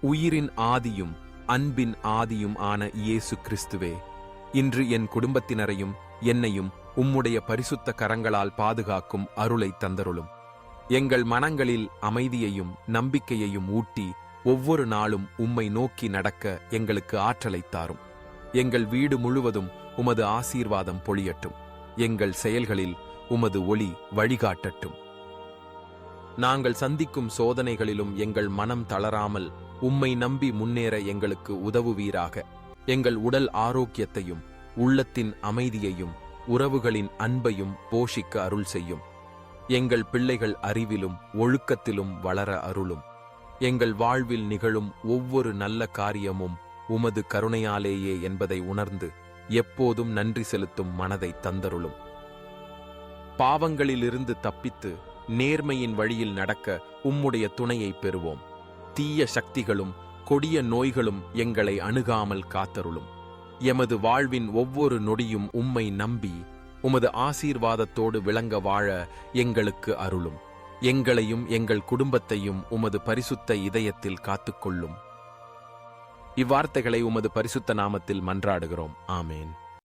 உயிரின் ஆதியும் அன்பின் ஆதியும் ஆன இயேசு கிறிஸ்துவே இன்று என் குடும்பத்தினரையும் என்னையும் உம்முடைய பரிசுத்த கரங்களால் பாதுகாக்கும் அருளை தந்தருளும். எங்கள் மனங்களில் அமைதியையும் நம்பிக்கையையும் ஊட்டி ஒவ்வொரு நாளும் உம்மை நோக்கி நடக்க எங்களுக்கு ஆற்றலை தாரும். எங்கள் வீடு முழுவதும் உமது ஆசீர்வாதம் பொழியட்டும். எங்கள் செயல்களில் உமது ஒளி வழிகாட்டட்டும். நாங்கள் சந்திக்கும் சோதனைகளிலும் எங்கள் மனம் தளராமல் உம்மை நம்பி முன்னேற எங்களுக்கு உதவுவீராக. எங்கள் உடல் ஆரோக்கியத்தையும் உள்ளத்தின் அமைதியையும் உறவுகளின் அன்பையும் போஷிக்க அருள் செய்யும். எங்கள் பிள்ளைகள் அறிவிலும் ஒழுக்கத்திலும் வளர அருளும். எங்கள் வாழ்வில் நிகழும் ஒவ்வொரு நல்ல காரியமும் உமது கருணையாலேயே என்பதை உணர்ந்து எப்போதும் நன்றி செலுத்தும் மனதை தந்தருளும். பாவங்களிலிருந்து தப்பித்து நேர்மையின் வழியில் நடக்க உம்முடைய துணையை பெறுவோம். தீய சக்திகளும் கொடிய நோய்களும் எங்களை அணுகாமல் காத்தருளும். எமது வாழ்வின் ஒவ்வொரு நொடியும் உம்மை நம்பி உமது ஆசீர்வாதத்தோடு விளங்க வாழ எங்களுக்கு அருளும். எங்களையும் எங்கள் குடும்பத்தையும் உமது பரிசுத்த இதயத்தில் காத்துக்கொள்ளும். இவ்வார்த்தைகளை உமது பரிசுத்த நாமத்தில் மன்றாடுகிறோம். ஆமேன்.